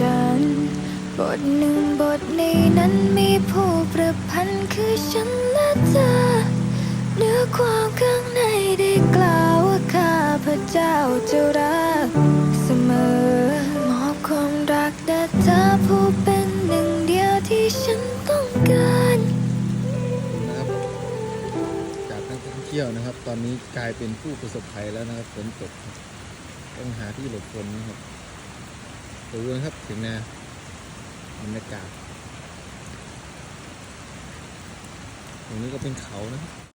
ฉัน บทหนึ่งบทนี้นั้นมีผู้ประพันธ์คือฉันและเธอเนื้อความข้างในได้กล่าวว่าข้าพระเจ้าจะรักเสมอ มอบความรักแต่เธอผู้เป็นหนึ่งเดียวที่ฉันต้องการนะครับจากนักท่องเที่ยวนะครับ ตอนนี้กลายเป็นผู้ประสบภัยแล้วนะครับฝนตกต้องหาที่หลบฝนนะครับ ดูนะครับถึงนาบรรยากาศตรงนี้ก็เป็นเขานะครับ